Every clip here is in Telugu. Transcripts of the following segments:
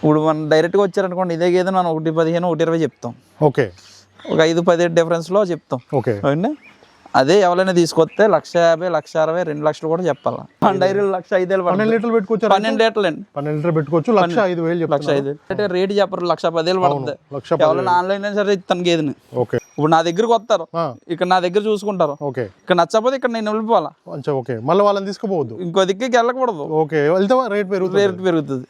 ఇప్పుడు మనం డైరెక్ట్గా వచ్చారనుకోండి ఇదే గేదె మనం ఒకటి పదిహేను ఒకటి ఇరవై చెప్తాం. ఓకే. ఒక ఐదు పదిహేడు డిఫరెన్స్లో చెప్తాం. ఓకే. అదే ఎవరైనా తీసుకొస్తే లక్ష యాభై లక్ష అరవై రెండు లక్షలు కూడా చెప్పాలి? మన డైరీలో లక్ష ఐదేళ్ళు పన్నెండు లీటర్లు పెట్టుకోవచ్చు పన్నెండు లీటర్లు అండి. పన్నెండు లీటర్లు పెట్టుకోవచ్చు లక్ష ఐదు వేలు లక్ష ఐదు అంటే రేటు చెప్పరు లక్ష పదేళ్ళు పడుతుంది. ఎవరైనా ఆన్లైన్ సరే ఇస్తాను గేదెని. ఓకే. ఇప్పుడు నా దగ్గరకు వస్తారు. ఇక్కడ నా దగ్గర చూసుకుంటారు. ఓకే. ఇక్కడ నచ్చకపోతే ఇక్కడ నేను వెళ్ళిపోవాలా? ఓకే. మళ్ళీ వాళ్ళని తీసుకుపోవద్దు. ఇంకో దిక్కుకి వెళ్ళకూడదు. ఓకే. వెళ్తే రేట్ పెరుగుతుంది. రేటు పెరుగుతుంది.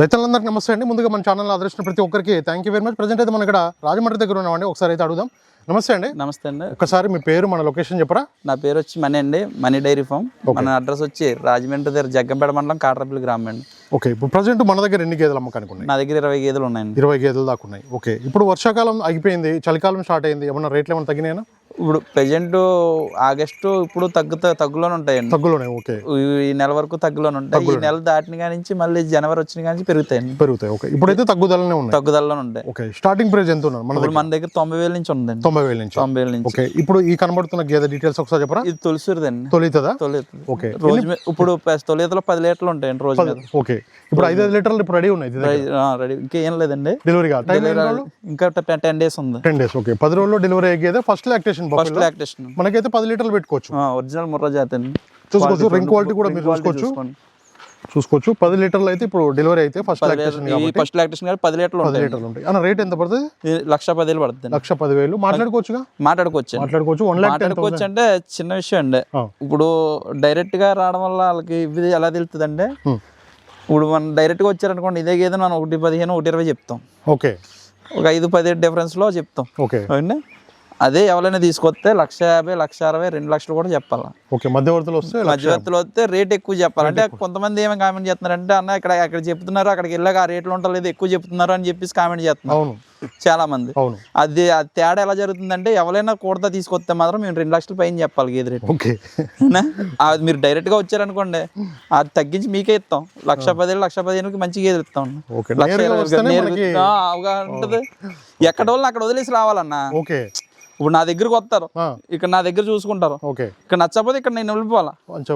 రైతులందరికీ నమస్తే అండి. ముందుగా మన ఛానల్ ఆదరించిన ప్రతి ఒక్కరికి thank you very much present అయితే మనం ఇక్కడ రాజమండ్రి దగ్గర ఉన్నామండి. ఒకసారి అయితే అడుగుదాం. నమస్తే అండి. నమస్తే అండి. ఒకసారి మీ పేరు మన లొకేషన్ చెప్పరా? నా పేరు వచ్చి మనీ అండి. Mani dairy farm. మన అడ్రస్ వచ్చి రాజమండ్రి దగ్గర జగ్గంపేట మండలం కాట్రపల్లి గ్రామం అండి. ఓకే ఇప్పుడు ప్రజెంట్ మన దగ్గర ఎన్ని గేదెలు అమ్మకానికి ఉన్నాయి? నా దగ్గర ఇరవై గేదెలు ఉన్నాయండి. ఇరవై గేదెలు దాకా ఉన్నాయి. ఓకే ఇప్పుడు వర్షాకాలం అయిపోయింది చలికాలం స్టార్ట్ అయింది. ఏమన్నా రేట్లు ఏమైనా తగ్గినాయనా ఇప్పుడు ప్రజెంట్ ఆగస్టు ఇప్పుడు తగ్గుతా తగ్గులోనే ఉంటాయండి. తగ్గులోనే ఓకే. ఈ నెల వరకు తగ్గులోనే ఉంటాయి. ఈ నెల దాటిన కాడి నుంచి మళ్ళీ జనవరి వచ్చిన కాడి నుంచి పెరుగుతాయండి. పెరుగుతాయి ఓకే. ఇప్పుడైతే తగ్గుదలనే ఉన్నాయి. తగ్గుదలలోనే ఉంటాయి. ఓకే స్టార్టింగ్ ప్రైస్ ఎంత ఉన్నారు మన మన దగ్గర తొంభై వేల నుంచి ఉందండి. తొంభై వేల నుంచి. తొంభై వేల నుంచి. ఓకే ఇప్పుడు ఈ కనబడుతున్న గేదె డీటెయిల్స్ ఒకసారి చెప్పరా? ఇది తొలిసిరిదండి. తొలితుందా? తొలి ఓకే. రోజు ఇప్పుడు తొలితలో పది లీటర్లు ఉంటాయండి రోజు మీద. ఓకే. ఇప్పుడు ఐదు ఐదు లీటర్లు ఇప్పుడు రెడీ ఉన్నాయి రెడీ ఇంకేం లేదండి. డెలివరీగా టైం ఇంకా టెన్ డేస్ ఉంది. Ten days okay. పది రోజుల్లో డెలివరీ అయ్యేదే ఫస్ట్ లాక్టేషన్ ఫస్ట్ లాక్టేషన్. మనకైతే పది లీటర్లు పెట్టుకోవచ్చు. ఒరిజినల్ ముర్రా జాతి అండి. చూసుకోవచ్చు. రింగ్ క్వాలిటీ కూడా మీరు చూసుకోవచ్చు. చూసుకోవచ్చు. పది లీటర్లు అయితే ఇప్పుడు డెలివరీ అయితే ఫస్ట్ లాక్టేషన్ ఫస్ట్ లాక్టేషన్ కాబట్టి పది లీటర్లు పది లీటర్లు ఉంటాయి. అన్న రేట్ ఎంత పడుతుంది? లక్ష పదివేలు పడుతుంది లక్ష పదివేలు. మాట్లాడుకోవచ్చుగా? మాట్లాడుకోవచ్చు మాట్లాడుకోవచ్చు. వన్ మాట్లాడుకోవచ్చు అంటే చిన్న విషయం అండి. ఇప్పుడు డైరెక్ట్గా రావడం వల్ల వాళ్ళకి ఇది ఎలా తెలుస్తుంది అంటే ఇప్పుడు మనం డైరెక్ట్గా వచ్చారనుకోండి ఇదే గేదె మనం ఒకటి పదిహేను ఒకటి ఇరవై చెప్తాం. ఓకే. ఒక ఐదు పదిహేడు డిఫరెన్స్లో చెప్తాం. ఓకే. అవునండి అదే ఎవరైనా తీసుకొస్తే లక్ష యాభై లక్ష అరవై రెండు లక్షలు కూడా చెప్పాలి. ఓకే మధ్యవర్తులు వస్తే మధ్యవర్తులు వస్తే రేట్ ఎక్కువ చెప్పాలి. అంటే కొంతమంది ఏమైనా కామెంట్ చేస్తున్నారంటే అన్న ఇక్కడ అక్కడ చెప్తున్నారు అక్కడికి వెళ్ళాక ఆ రేట్లు ఉండలేదు ఎక్కువ చెప్తున్నారు అని చెప్పేసి కామెంట్ చేస్తున్నారు. చాలా మంది అవును. అది ఆ తేడా ఎలా జరుగుతుందంటే ఎవరైనా కూడతా తీసుకొస్తే మాత్రం మేము రెండు లక్షల పైన చెప్పాలి గేదె రేట్? అది మీరు డైరెక్ట్గా వచ్చారనుకోండి అది తగ్గించి మీకే ఇస్తాం. లక్ష పదిహేను లక్ష పదిహేనుకి మంచి గేదె ఇస్తాం. అవగాహన ఉంటుంది. ఎక్కడ వాళ్ళు అక్కడ వదిలేసి రావాలన్నా. ఓకే. ఇప్పుడు నా దగ్గరకు వస్తారు. ఇక్కడ నా దగ్గర చూసుకుంటారు. ఓకే. ఇక్కడ నచ్చకపోతే ఇక్కడ నేను వెళ్ళిపోవాలా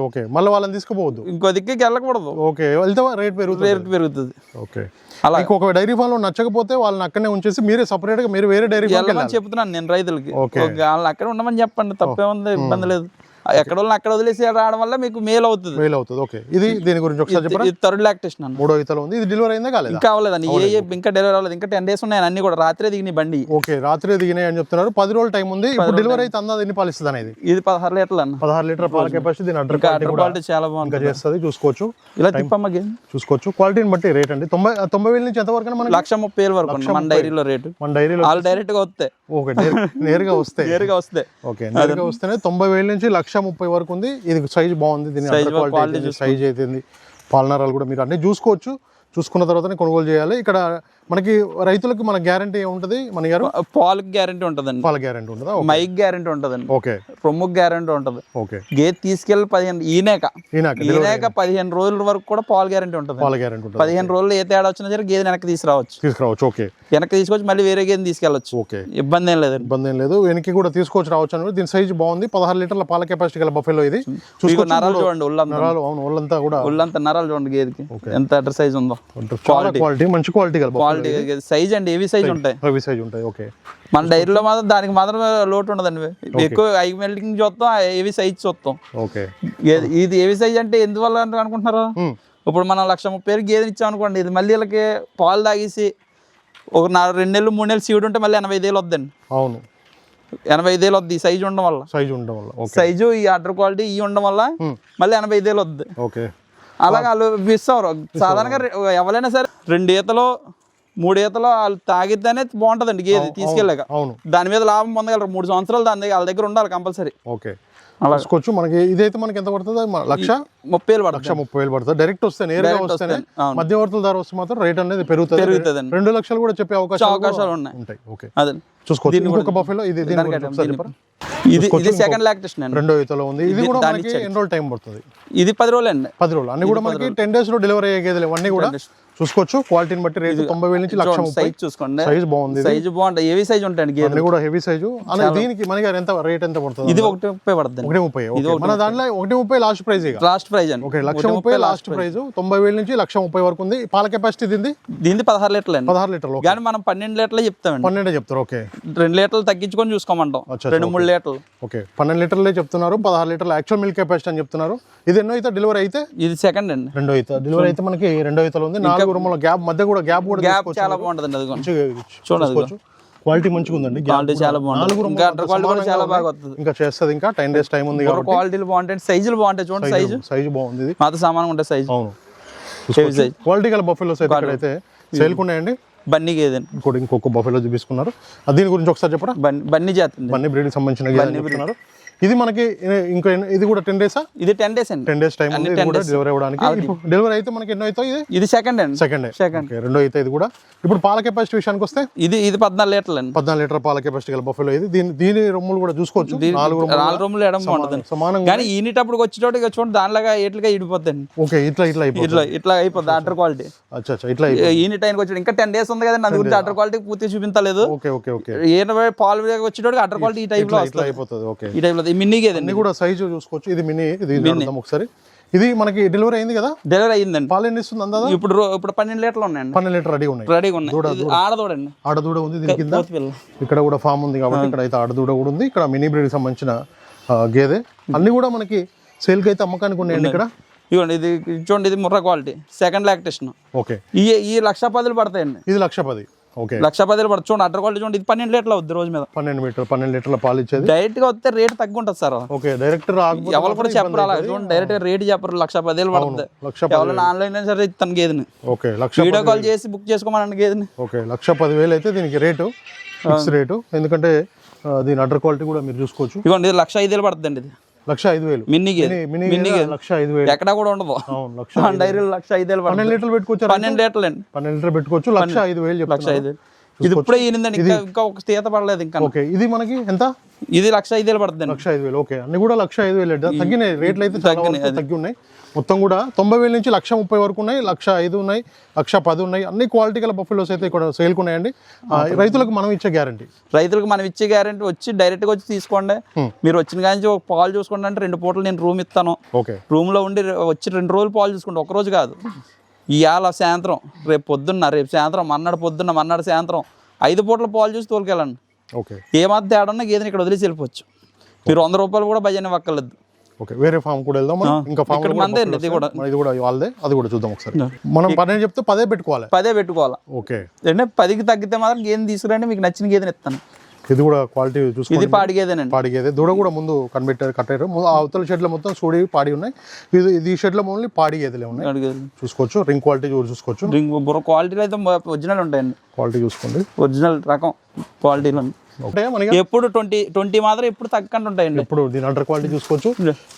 ఓకే. మళ్ళీ వాళ్ళని తీసుకుపోవద్దు. ఇంకో దిక్కుకి వెళ్ళకూడదు. ఓకే. వెళ్తే రేట్ పెరుగుతుంది. రేట్ పెరుగుతుంది. ఓకే. అలా. ఒక డైరీ ఫామ్లో నచ్చకపోతే వాళ్ళని అక్కడనే ఉంచేసి మీరే సపరేట్గా మీరు వేరే డైరీ ఫామ్ చెప్తున్నాను నేను రైతులకి. వాళ్ళని అక్కడ ఉండమని చెప్పండి. తప్పే ఉంది ఇబ్బంది లేదు. ఎక్కడ అక్కడ వదిలేసి రావడం వల్ల మీకు మేలు అవుతుంది. మెయిల్ అవుతుంది. ఓకే. ఇది దీని గురించి ఒకసారి చెప్పరా? ఇది థర్డ్ లాక్టేషన్ అన్న. మూడో ఈతలో ఉంది. ఇది డెలివరీ అయిందా కాలేదా? ఇంకా అవ్వలేదండి. ఏ ఏ ఇంకా డెలివరీ అవ్వలేదు. ఇంకా టెన్ డేస్ ఉన్నాయి. అన్ని కూడా రాత్రే దిగిన బండి. ఓకే. రాత్రి దిగినాయి అని చెప్తున్నారు. పది రోజుల టైం ఉంది. ఇప్పుడు డెలివరీ అయితే అందా? ఎన్ని పాలు ఇస్తుంది అనేది? ఇది పదహారు లీటర్లు అన్న. పదహారు లీటర్ పాల కెపాసిటీ దీని అడ్డర్ క్వాలిటీ చాలా ఇంకా బాగుంటుంది చేస్తుంది. చూసుకోవచ్చు. ఇలా తిప్పమ్మ గేదె. చూసుకోవచ్చు. క్వాలిటీని బట్టి రేట్ అండి. తొంభై తొంభై వేల నుంచి ఎంతవరకు మనకి లక్ష ముప్పై వేలు వరకు ఉంది. మన డైరీలో రేటు మన డైరీలో వాళ్ళు డైరెక్ట్గా వస్తే ఓకే నేరు- నేరుగా వస్తే నేరుగా వస్తే ఓకే నేరుగా వస్తేనే తొంభై వేల నుంచి లక్ష ముప్పై వరకు ఉంది. ఇది సైజ్ బాగుంది. దీని సైజ్ అయితే పాలనరాలు కూడా మీరు అన్ని చూసుకోవచ్చు. చూసుకున్న తర్వాతనే కొనుగోలు చేయాలి. ఇక్కడ మనకి రైతులకు మన గ్యారంటీ ఏముంటుంది మన గారు? పాలకు గ్యారంటీ ఉంటుందండి. పాల గ్యారంటీ ఉంటుందా? మైక్ గ్యారంటీ ఉంటుందండి. ఓకే. రొమ్ముకు గ్యారంటీ ఉంటుంది. ఓకే. గేదె తీసుకెళ్ళి పదిహేను ఈనాక. ఈనాక పదిహేను రోజుల వరకు కూడా పాలు గ్యారంటీ ఉంటుంది పాల గ్యారంటీ ఉంటుంది. పదిహేను రోజులు ఏ తేడా వచ్చినా సరే గేదె వెనక్కి తీసుకురావచ్చు. తీసుకురావచ్చు. ఓకే. వెనక్కి తీసుకొచ్చి మళ్ళీ వేరే గేదెని తీసుకెళ్ళచ్చు. ఓకే. ఇబ్బంది ఏం లేదండి. ఇబ్బంది ఏం లేదు. వెనక్కి కూడా తీసుకొచ్చి రావచ్చు అని దీని సైజ్ బాగుంది. పదహారు లీటర్ల పాల కెపాసిటీ గల బఫెలో ఇది. చూసుకోవచ్చు నరాలు చూడండి ఒళ్ళంతా. నరాలు అవును ఒళ్ళంతా కూడా. ఒళ్ళంతా నరాలు చూడండి గేదెకి. ఎంత సైజ్ ఉందో. క్వాలిటీ మంచి క్వాలిటీ క్వాలిటీ సైజ్ అండి ఏవి సైజ్ ఉంటాయి. రవి సైజ్ ఉంటాయి ఓకే మన డైరీలో మాత్రం దానికి మాత్రం లోటు ఉండదండి. ఎక్కువ ఐ మెల్టింగ్ చూస్తాం ఏవి సైజ్ చూస్తాం. ఓకే ఇది ఏవి సైజ్ అంటే ఎందువల్ల అనుకుంటున్నారు? ఉమ్. ఇప్పుడు మనం లక్ష ముప్పై వేలు గేదెని ఇచ్చాం అనుకోండి ఇది మళ్ళీ వీళ్ళకి పాలు తాగేసి ఒక నా రెండు నెలలు మూడు నెలలు సీడ్ ఉంటే మళ్ళీ ఎనభై ఐదేళ్ళు వద్దండి. అవును. ఎనభై ఐదేళ్ళు వద్ది సైజు ఉండడం వల్ల. సైజ్ ఉండడం వల్ల సైజు ఈ ఆర్డర్ క్వాలిటీ ఈ ఉండడం వల్ల ఉమ్. మళ్ళీ ఎనభై ఐదేళ్ళు వద్ది. ఓకే అలాగే వాళ్ళు ఇస్తారు సాధారణంగా ఎవరైనా సరే రెండు ఈతలో మూడు ఈతలో వాళ్ళు తాగితేనే బాగుంటుందండి గేదె తీసుకెళ్ళాక. అవును దాని మీద లాభం పొందగలరు. మూడు సంవత్సరాలు దాని దగ్గర వాళ్ళ దగ్గర ఉండాలి కంపల్సరీ. ఓకే. అలా. మనకి ఇదైతే మనకి ఎంత పడుతుంది? లక్ష? ముప్పై వేలు లక్ష ముప్పై వేలు పడుతుంది. డైరెక్ట్ వస్తే నేరుగా వస్తేనే. మధ్యవర్తుల ధర వస్తే మాత్రం రేట్ అనేది పెరుగుతుంది. పెరుగుతుందండి. రెండు లక్షలు కూడా చెప్పే అవకాశాలు అవకాశాలు ఉన్నాయి. ఉంటాయి. ఓకే అదే. చూసుకోవచ్చు. ఇంకొక బఫెలో ఇది ఇది ఇది సెకండ్ లాక్టేషన్ అండి. రెండో ఈతలో ఉంది. ఇది కూడా మనకి ఎన్ని రోజులు టైం పడుతుంది. ఇది పది రోజులు అండి. పది రోజులు. అన్ని కూడా మనకి టెన్ డేస్లో డెలివరీ అయ్యే గేదెలు ఇవన్నీ కూడా చూసుకోవచ్చు. క్వాలిటీని బట్టి రేటు తొంభై వేల నుంచి లక్ష సైజ్ చూసుకోండి. సైజ్ బాగుంది. సైజు బాగుంటాయి. ఏవి సైజ్ ఉంటాయండి గేదెలు. కూడా హెవీ సైజు అనే దీనికి మనకి ఎంత రేట్ ఎంత పడుతుంది? ఇది ఒకటి ముప్పై పడుతుంది. ఒకటి ముప్పై. మన దాంట్లో ఒకటి ముప్పై లాస్ట్ ఇక. లాస్ట్ ప్రైజ్ అండి. ఓకే లక్ష ముప్పై లాస్ట్ ప్రైస్ తొంభై వేల నుంచి లక్ష ముప్పై వరకు ఉంది. పాల కెపాసిటీ దీనిది దీనికి పదహారు లీటర్లు అండి. పదహారు లీటర్లు. కానీ మనం పన్నెండు లీటర్లే చెప్తామండి. పన్నెండే చెప్తారు ఓకే రెండు లీటర్లు తగ్గించుకొని చూసుకోమంటాం. రెండు మూడు లీటర్లు. ఓకే పన్నెండు లీటర్లే చెప్తున్నారు. పదహారు లీటర్ల యాక్చువల్ మిల్క్ కెపాసిటీ అని చెప్తున్నారు. ఇది ఎన్నో అయితే డెలివరీ అయితే? ఇది సెకండ్ అండి. రెండో అయితే డెలివరీ అయితే మనకి రెండో ఈతలో ఉంది. రూముల గ్యాప్ మధ్య కూడా గ్యాప్ కూడా గ్యాప్ చాలా బాగుంటుందండి అది చూడండి క్వాలిటీ మంచిగా ఉందండి క్వాలిటీ చాలా బాగుంటుంది. ఇంకా అండర్ క్వాలిటీ కూడా చాలా. బాగా వస్తుంది ఇంకా చేస్తుంది ఇంకా టెన్ డేస్ టైం ఉంది కాబట్టి. క్వాలిటీలు బాగుంటాయి సైజులు బాగుంటాయి చూడండి సైజు సైజు బాగుంది ఇది. మాతో సమానంగా ఉంటాయి సైజు అవును. క్వాలిటీ గల బఫెలోస్ అయితే ఇక్కడైతే బన్నీ ఇంకోటి ఇంకొక బఫెలో చూపిస్తున్నారు. దీని గురించి ఒకసారి చెప్పరా? బన్నీ బన్నీ బన్నీ బ్రీడ్కి సంబంధించిన చెప్తున్నారు? ఇది మనకి ఇంకా ఇది కూడా టెన్ డేసా ఇది టెన్ డేస్ అండి. టెన్ డేస్ టైం ఉంది. ఇది 10 కూడా days. డెలివరీ అవ్వడానికి. డెలివరీ అయితే మనకి ఎన్నో అవుతాయి ఇది? ఇది సెకండ్ అండి. సెకండ్ సెకండ్ రెండో అయితే ఇది కూడా. ఇప్పుడు పాల కెపాసిటీ విషయానికి వస్తే? ఇది ఇది పద్నాలుగు లీటర్లు అండి. పద్నాలుగు లీటర్ పాల కెపాసిటీ గల బఫెలో ఇది. దీని దీని రొమ్ములు కూడా చూసుకోవచ్చు. నాలుగు రొమ్ములు నాలుగు రూములు వేయడం బాగుంటుంది సమానంగా కానీ ఈనేటప్పుడు వచ్చేటోటి చూడండి దానిలాగా ఎట్లుగా ఇడిపోద్దండి. ఓకే ఇట్లా ఇట్లా అయిపోతుంది ఇట్లా ఇట్లా అయిపోద్ది. అటర్ క్వాలిటీ అచ్చా. అచ్చా ఇట్లా ఈని టైంకి వచ్చాడు ఇంకా టెన్ డేస్ ఉంది కదండి అందు గురించి అటర్ క్వాలిటీ పూర్తి చూపించలేదు. ఓకే ఓకే ఓకే ఈయన పాలు వచ్చేటోటి అటర్ క్వాలిటీ ఈ టైప్లో అయిపోతుంది. ఓకే ఈ టైప్లో మిన్నీ గేదండి ఇది కూడా సైజు చూసుకోవచ్చు. ఇది మినీ ఇది ఒకసారి. ఇది మనకి డెలివరీ అయింది కదా? డెలివరీ అయ్యిందండి. పాలు ఎన్ని ఇస్తుంది అందా ఇప్పుడు ఇప్పుడు పన్నెండు లీటర్లు ఉన్నాయండి. పన్నెండు లీటర్ రెడీ ఉన్నాయి. రెడీగా ఉన్నాయి. ఆడదోడండి. ఆడదూడ ఉంది దీని కింద. ఇక్కడ కూడా ఫామ్ ఉంది కాబట్టి ఇక్కడ అయితే ఆడదూడ కూడా ఉంది. ఇక్కడ మినీ బ్రీడ్ సంబంధించిన గేదె. అన్ని కూడా మనకి సేల్కి అయితే అమ్మకానికి ఉన్నాయండి ఇక్కడ? ఇవ్వండి ఇది చూడండి ఇది Murrah quality second lactation okay. ఈ ఈ లక్ష పదులు పడతాయండి. ఇది లక్ష పది. లక్ష పదులు పడుతుంది. చూడండి అటర్ క్వాలిటీ చూడండి ఇది పన్నెండు లీటర్లు అవుద్ది రోజు మీద. పన్నెండు మీటర్ పన్నెండు లీటర్ల పాలు ఇచ్చేది? డైరెక్ట్గా వస్తే రేట్ తగ్గి ఉంటుంది సార్ ఓకే డైరెక్ట్ ఎవరు కూడా చెప్పరు అలా చూడండి డైరెక్ట్గా రేట్ చెప్పరు లక్ష పదివేలు పడుతుంది. లక్ష ఎవరైనా ఆన్లైన్ సరే ఇస్తాను గేదెని. ఓకే లక్ష వీడియో కాల్ చేసి బుక్ చేసుకోమనండి గేదెని. ఓకే లక్ష పదివేలు అయితే దీనికి రేటు ఫిక్స్ రేటు ఎందుకంటే దీని అడ్డర్ క్వాలిటీ కూడా మీరు చూసుకోవచ్చు. ఇదిగోండి ఇది లక్ష ఐదు వేలు పడుతుందండి ఇది. లక్ష ఐదు వేలు. మిన్నీ గేదె మినీ మినీ లక్ష ఐదు వేలు. ఎక్కడా కూడా ఉండదు. లక్ష డైరీలో లక్ష ఐదు వేలు పడుతుంది. పన్నెండు లీటర్లు పెట్టుకోవచ్చు పన్నెండు లీటర్లు అండి. పన్నెండు లీటర్ పెట్టుకోవచ్చు లక్ష ఐదు వేలు లక్ష ఐదు ఇది ఇప్పుడే ఈనిందండి ఇంకా ఇంకా ఒక తీత పడలేదు ఇంకా. ఓకే ఇది మనకి ఎంత? ఇది లక్ష ఐదు వేలు పడుతుందండి లక్ష ఐదు వేలు. ఓకే అన్ని కూడా లక్ష ఐదు వేలు. తగ్గినాయి. రేట్లు అయితే వరకు తగ్గి ఉన్నాయి. మొత్తం కూడా తొంభై వేల నుంచి లక్ష ముప్పై వరకు ఉన్నాయి లక్ష ఐదు ఉన్నాయి లక్ష పది ఉన్నాయి. అన్ని క్వాలిటీ గల బఫెలోస్ అయితే ఇక్కడ సేల్కి ఉన్నాయండి. రైతులకు మనం ఇచ్చే గ్యారంటీ రైతులకు మనం ఇచ్చే గ్యారెంటీ వచ్చి డైరెక్ట్గా వచ్చి తీసుకోండి. మీరు వచ్చిన కానీ ఒక పాలు చూసుకోండి అంటే రెండు పూటలు నేను రూమ్ ఇస్తాను. ఓకే. రూమ్లో ఉండి వచ్చి రెండు రోజులు పాలు చూసుకోండి. ఒక రోజు కాదు. ఇవాళ సాయంత్రం రేపు పొద్దున్న రేపు సాయంత్రం మన్నాడు పొద్దున్న మన్నాడు సాయంత్రం ఐదు పూటల పాలు చూసి తోలుకెళ్ళండి. ఓకే. ఏమాత్రం తేడా ఉన్నా గేదెని ఇక్కడ వదిలేసి వెళ్ళిపోవచ్చు. మీరు వంద రూపాయలు కూడా భజన ఇవ్వక్కర్లేదు. ఓకే వేరే ఫామ్ కూడా వెళ్దాం మనం. ఇంకా ఫామ్ మందే ఇది కూడా. ఇది కూడా వాళ్ళదే అది కూడా చూద్దాం ఒకసారి. మనం పన్నెండు చెప్తే పదే పెట్టుకోవాలి. పదే పెట్టుకోవాలా? ఓకే. అంటే పదికి తగ్గితే మాత్రం గేదెని తీసుకురండి మీకు నచ్చిన గేదెని ఇస్తాను. ఇది కూడా క్వాలిటీ చూసుకోండి. ఇది పాడి గేదెనండి. పాడిగేదే దూడ కూడా ముందు కనిపెట్టారు కట్టారు. అవతల షెడ్ల మొత్తం సూడి పాడి ఉన్నాయి. ఇది ఇది ఈ షెడ్లో ఓన్లీ పాడి గేదెలే ఉన్నాయి. చూసుకోవచ్చు. రింగ్ క్వాలిటీ కూడా చూసుకోవచ్చు. రింగ్ క్వాలిటీలో అయితే ఒరిజినల్ ఉంటాయండి. క్వాలిటీ చూసుకోండి. ఒరిజినల్ రకం క్వాలిటీలో ఎప్పుడు ట్వంటీ ట్వంటీ మాత్రం ఎప్పుడు తగ్గకుండా ఉంటాయండి. ఇప్పుడు దీని అండర్ క్వాలిటీ చూసుకోవచ్చు.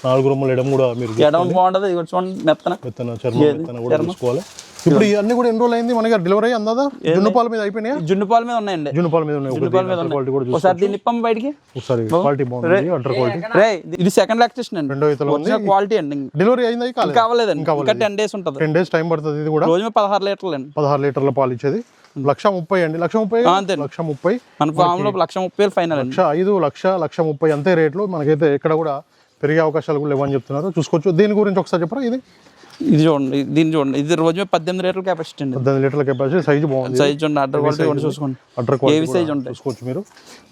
నాలుగు రూములు ఎడం కూడా మీరు ఎడమ బాగుంటుంది ఇది చూడండి మెత్తన. మెత్తన చర్మం మెత్తన కూడా చూసుకోవాలి. ఇప్పుడు ఇవన్నీ కూడా ఎన్ని రోజులు అయింది? మనకి డెలివరీ అందాదా? జున్ను పాల మీద అయిపోయినాయా? జున్ను పాల మీద ఉన్నాయండి. జున్ను పాల మీద ఉన్నాయి. ఒకటి పాల మీద క్వాలిటీ కూడా ఒకసారి దీన్ని ఇప్పం బయటికి. ఒకసారి క్వాలిటీ బాగుంది. Udder quality. రే. ఇది సెకండ్ లాక్టేషన్ అండి. రెండో ఇతలో ఉంది. క్వాలిటీ అండి. డెలివరీ అయింది కాలేదు? కావలేదండి ఇంకా టెన్ డేస్ ఉంటుంది. టెన్ డేస్ టైం పడుతుంది ఇది కూడా. రోజు మీద పదహారు లీటర్లు అండి. పదహారు లీటర్ల పాలు ఇచ్చేది. లక్ష ముప్పై అండి. లక్ష ముప్పై అంతే లక్ష ముప్పై. మన ఫామ్లో లక్ష ముప్పై ఫైనల్ లక్ష ఐదు లక్ష లక్ష ముప్పై అంతే రేట్లు. మనకైతే ఎక్కడ కూడా పెరిగే అవకాశాలు కూడా లేవని చెప్తున్నారు. చూసుకోవచ్చు. దీని గురించి ఒకసారి చెప్పరా? ఇది ఇది చూడండి దీన్ని చూడండి. ఇది రోజు మీద పద్దెనిమిది లీటర్ల కెపాసిటీ అండి పద్దెనిమిది లీటర్ల కెపాసిటీ సైజు బాగుంది. సైజ్ చూడండి అడ్డర్ క్వాలిటీ కూడా చూసుకోండి. ఏవి క్వాలిటీ సైజ్ ఉంటాయి? చూసుకోవచ్చు మీరు.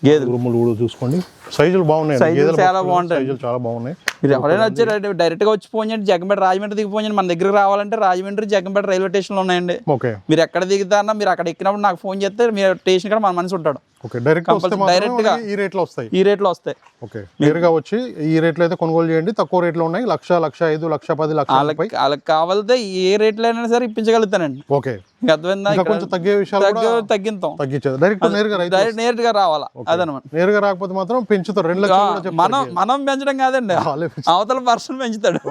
గేదెలు. రూములు కూడా చూసుకోండి. సైజులు బాగున్నాయి సైజులు చాలా బాగుంటాయి. సైజులు చాలా బాగున్నాయి. మీరు ఎవరైనా వచ్చి డైరెక్ట్గా వచ్చి ఫోన్ చేయండి జగంపేట రాజమండ్రి దిగి ఫోన్ చేయండి. మన దగ్గరికి రావాలంటే రాజమండ్రి జగంపేట రైల్వే స్టేషన్లో ఉన్నాయండి. ఓకే. మీరు ఎక్కడ దిగుతారన్నా మీరు అక్కడ ఎక్కినప్పుడు నాకు ఫోన్ చేస్తే మీరు స్టేషన్ కూడా మన మనిషి ఉంటాడు. ఓకే. డైరెక్ట్గా. ఈ రేట్లో వస్తాయి. ఈ రేట్లో వస్తాయి. ఓకే. నేరుగా వచ్చి ఈ రేట్లో అయితే కొనుగోలు చేయండి. తక్కువ రేట్లో ఉన్నాయి. లక్ష లక్ష ఐదు లక్ష పది లక్ష వాళ్ళకి కావాలితే ఏ రేట్లో సరే ఇప్పించగలుగుతానండి. ఓకే. కొంచెం తగ్గే విషయాలు తగ్గించేది డైరెక్ట్ నేరుగా డైరెక్ట్ నేరుగా రావాలా? అదనమాట. నేరుగా రాకపోతే మాత్రం పెంచుతారు. రెండు లక్షలు చెప్తారు మనం మనం పెంచడం కాదండి. అవతల పర్సన్ పెంచుతాడు.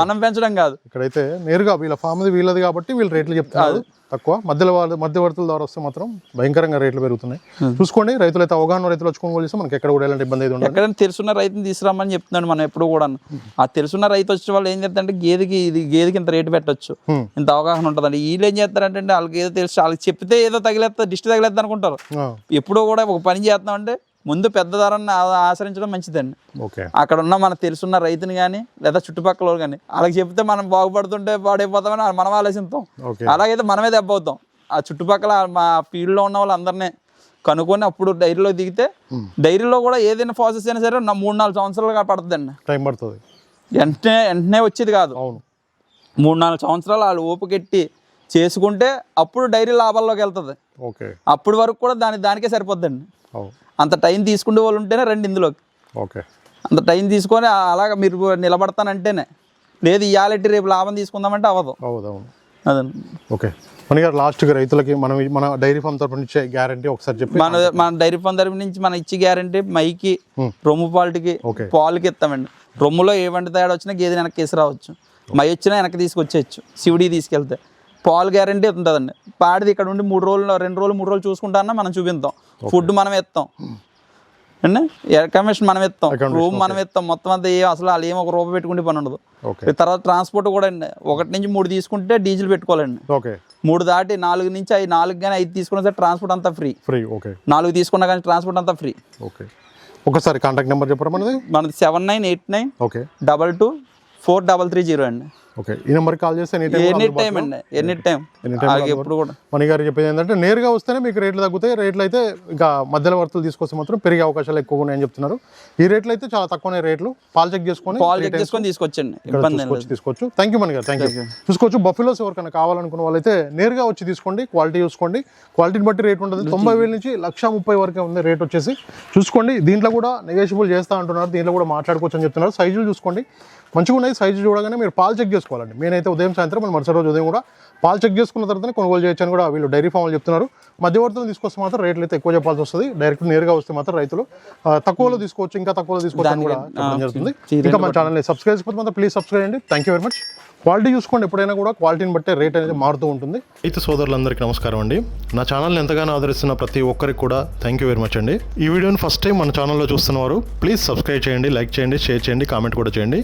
మనం పెంచడం కాదు. ఇక్కడైతే నేరుగా వీళ్ళ ఫామ్ది వీళ్ళది కాబట్టి వీళ్ళు రేట్లు చెప్తున్నారు. తక్కువ. మధ్యలో వాళ్ళు మధ్యవర్తుల ద్వారా వస్తే మాత్రం భయంకరంగా రేట్లు పెరుగుతున్నాయి. చూసుకోండి రైతులు అయితే అవగాహన రైతులు వచ్చి కొనుగోలు చేస్తే మనకి ఎక్కడ కూడా ఎలాంటి ఇబ్బంది అయితే ఉండదు. ఎక్కడైనా తెలుసున్న రైతుని తీసుకురామని చెప్తున్నాడు మనం ఎప్పుడు కూడా ఆ తెలుసున్న రైతు వచ్చిన వాళ్ళు ఏం చేస్తారంటే గేదెకి ఇది గేదెకి ఇంత రేటు పెట్టొచ్చు. Hmm. ఇంత అవగాహన ఉంటుందండి. వీళ్ళు ఏం చేస్తారంటే వాళ్ళకి ఏదో తెలుసు. వాళ్ళకి చెప్తే ఏదో తగిలేస్తా దిష్టి తగిలేద్ది అనుకుంటారు. ఎప్పుడూ కూడా ఒక పని చేస్తున్నామంటే ముందు పెద్ద ధరని ఆ- ఆచరించడం మంచిదండి. ఓకే. అక్కడ ఉన్న మన తెలుసున్న రైతుని కానీ లేదా చుట్టుపక్కల కానీ వాళ్ళకి చెప్తే మనం బాగుపడుతుంటే పాడైపోతామని మనం ఆలోచిస్తాం. అలాగైతే మనమే దెబ్బ అవుతాం. ఆ చుట్టుపక్కల మా ఫీల్డ్లో ఉన్న వాళ్ళందరినీ కనుక్కొని అప్పుడు డైరీలో దిగితే డైరీలో కూడా ఏదైనా ప్రాసెస్ అయినా సరే నా మూడు నాలుగు సంవత్సరాలుగా పడుతుందండి. టైం పడుతుంది. వెంటనే వెంటనే వచ్చేది కాదు. అవును. మూడు నాలుగు సంవత్సరాలు వాళ్ళు ఓపికెట్టి చేసుకుంటే అప్పుడు డైరీ లాభాల్లోకి వెళ్తుంది. ఓకే. అప్పుడు వరకు కూడా దాని దానికే సరిపోద్దండి. అంత టైం తీసుకునే వాళ్ళు ఉంటేనే రండి ఇందులోకి. ఓకే. అంత టైం తీసుకొని అలాగ మీరు నిలబడతానంటేనే. లేదు ఇవాళెట్టి రేపు లాభం తీసుకుందామంటే అవ్వదు. అవును అదండి. ఓకే. మన గారు లాస్ట్గా రైతులకి మనం మన డైరీ ఫామ్ తరపు నుంచి గ్యారంటీ ఒకసారి చెప్పి మన మన డైరీ ఫామ్ తరపు నుంచి మన ఇచ్చి గ్యారంటీ మైకి. రొమ్ము పాలటికి పాలకి ఇస్తామండి. రొమ్ములో ఏ వంట తేడా వచ్చినా గేదె వెనక్కి తీసుకురావచ్చు మై వచ్చినా వెనక్కి తీసుకొచ్చేయచ్చు. శివుడి తీసుకెళ్తే. పాలు గ్యారంటీ ఉంటుందండి. పాడిది ఇక్కడ ఉండి మూడు రోజులు రెండు రోజులు మూడు రోజులు చూసుకుంటానన్నా మనం చూపిస్తాం ఫుడ్ మనం ఇస్తాం అండి కమిషన్ మనం ఇస్తాం రూమ్ మనం ఇస్తాం మొత్తం అంతా ఏ అసలు వాళ్ళు ఏమో ఒక రూపాయి పెట్టుకుంటే పని ఉండదు. తర్వాత ట్రాన్స్పోర్ట్ కూడా అండి. ఒకటి నుంచి మూడు తీసుకుంటే డీజిల్ పెట్టుకోవాలండి. ఓకే. మూడు దాటి నాలుగు నుంచి ఐదు నాలుగు కానీ ఐదు తీసుకున్నా సరే ట్రాన్స్పోర్ట్ అంతా ఫ్రీ ఫ్రీ ఓకే. నాలుగు తీసుకున్నా కానీ ట్రాన్స్పోర్ట్ అంతా ఫ్రీ ఓకే. ఒకసారి కాంటాక్ట్ నెంబర్ చెప్పరా మనది? మనది seven nine eight nine okay. Double two four double three zero అండి. ఓకే. ఈ నెంబర్కి కాల్ చేస్తే ఎనీ టైం ఎనీ టైం అండి. ఎనీ టైం Any time ఎప్పుడు కూడా. మణి గారు చెప్పేది ఏంటంటే నేరుగా వస్తేనే మీకు రేట్లు తగ్గుతాయి రేట్లు అయితే ఇంకా మధ్యలో వర్తులు తీసుకొస్తే మాత్రం పెరిగే అవకాశాలు ఎక్కువగా ఉన్నాయని చెప్తున్నారు. ఈ రేట్లు అయితే చాలా తక్కువనే రేట్లు. పాలు చెక్ చేసుకొని పాలు చెక్ చేసుకొని తీసుకొచ్చండి. ఇబ్బంది ఏం లేదు. చూసుకొచ్చి తీసుకోవచ్చు థ్యాంక్ యూ మణి గారు థ్యాంక్ యూ చూసుకోవచ్చు. బఫెలోస్ ఎవరికైనా కావాలనుకున్న వాళ్ళైతే నేరుగా వచ్చి తీసుకోండి క్వాలిటీ చూసుకోండి. క్వాలిటీని బట్టి రేట్ ఉంటుంది. తొంభై వేల నుంచి లక్ష ముప్పై వరకే ఉంది రేట్ వచ్చేసి. చూసుకోండి. దీంట్లో కూడా నెగోషియబుల్ చేస్తా అంటున్నారు. దీంట్లో కూడా మాట్లాడుకోవచ్చు అని చెప్తున్నారు. సైజులు చూసుకోండి. మంచిగా ఉన్నాయి సైజు చూడగానే మీరు పాలు చెక్ చేసుకోవాలండి. నేనైతే ఉదయం సాయంత్రం మళ్ళీ మరుసటి రోజు ఉదయం కూడా పాలు చెక్ చేసుకున్న తర్వాతనే కొనుగోలు చేయొచ్చు కూడా వీళ్ళు డైరీ ఫామ్లు చెప్తున్నారు. మధ్యవర్తులు తీసుకొస్తే మాత్రం రేట్లు అయితే ఎక్కువ చెప్పాల్సి వస్తుంది. డైరెక్ట్ నేరుగా వస్తే మాత్రం రైతులు తక్కువలో తీసుకోవచ్చు ఇంకా తక్కువలో తీసుకోవచ్చు అని కూడా చెప్పడం జరుగుతుంది. ఇంకా మన ఛానల్ని సబ్స్క్రైబ్ చేయకపోతే మాత్రం ప్లీజ్ సబ్స్క్రైబ్ చేయండి thank you very much quality చూసుకోండి ఎప్పుడైనా కూడా క్వాలిటీని బట్టే రేట్ అనేది మారుతూ ఉంటుంది. రైతు సోదరులందరికీ నమస్కారం అండి. నా ఛానల్ని ఎంతగానో ఆదరిస్తున్న ప్రతి ఒక్కరికి కూడా థ్యాంక్ యూ వెరీ మచ్ అండి. ఈ వీడియోని ఫస్ట్ టైం మన ఛానల్లో చూస్తున్నవారు ప్లీజ్ సబ్స్క్రైబ్ చేయండి లైక్ చేయండి షేర్ చేయండి కామెంట్ కూడా చేయండి.